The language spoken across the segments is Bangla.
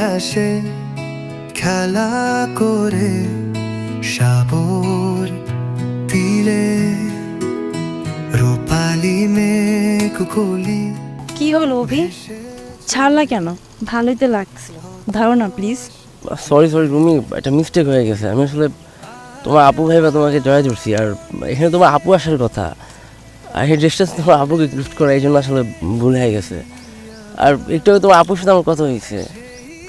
হাসে খেলা করে সাবর দিলে রূপালি মেঘগুলি কি হলো অভি? ছাড়লা কেন? ভালোই তো লাগছে। ধরো না প্লিজ সরি সরি রুমি একটা মিস্টেক হয়ে গেছে। আমি আসলে তোমার আপু ভাইবা তোমাকে জয় ধরছি আর এখানে তোমার আপু আসার কথা। আর এই ড্রেসটা তোমার আপুকে গিফট করা এই জন্য আসলে ভুল হয়ে গেছে। আর একটু তোমার আপুর সাথে আমার কথা হয়েছে।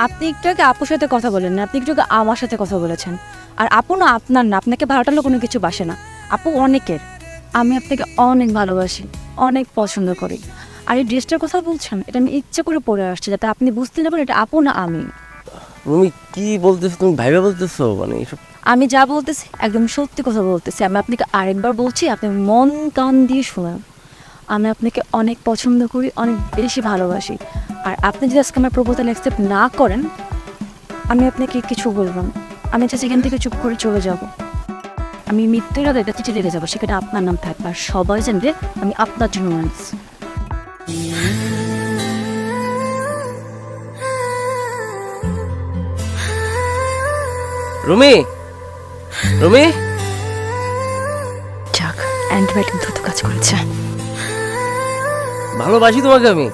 আপনি একটু আগে আপুর সাথে কথা বলেন না আপনি একটু আগে আমার সাথে কথা বলেছেন। আর আপু না আপনার না আপনাকে ভাড়াটালো কোনো কিছু বাসে না। আপু অনেকের। আমি আপনাকে অনেক ভালোবাসি অনেক পছন্দ করি। আর এই ড্রেসটার কথা বলছেন এটা আমি ইচ্ছে করে পরে আসছি যাতে আপনি বুঝতে না পারেন এটা আপু না আমি। রুমি কি বলতেছো তুমি ভাইবা বলতেছো মানে এসব আমি যা বলতেছি একদম সত্যি কথা বলতেছি। আমি আপনাকে আরেকবার বলছি আপনি মন কান দিয়ে শুনেন। আমি আপনাকে অনেক পছন্দ করি অনেক বেশি ভালোবাসি। আর আপনি যদি আজকে আমার প্রপোজাল অ্যাকসেপ্ট না করেন আমি আপনাকে কিছু বলব না। আমি চাচ্ছি এখান থেকে চুপ করে চলে যাব। আমি মৃত্যুর আগে একটা চিঠি লিখে যাব সেখানে আপনার নাম থাকবে। আর সবাই জানবে আমি আপনার জন্য মানুষ রুমি! রুমি! যাক অ্যান্টিবায়োটিক দ্রুত কাজ করেছে। ভালোবাসি তোমাকে আমি।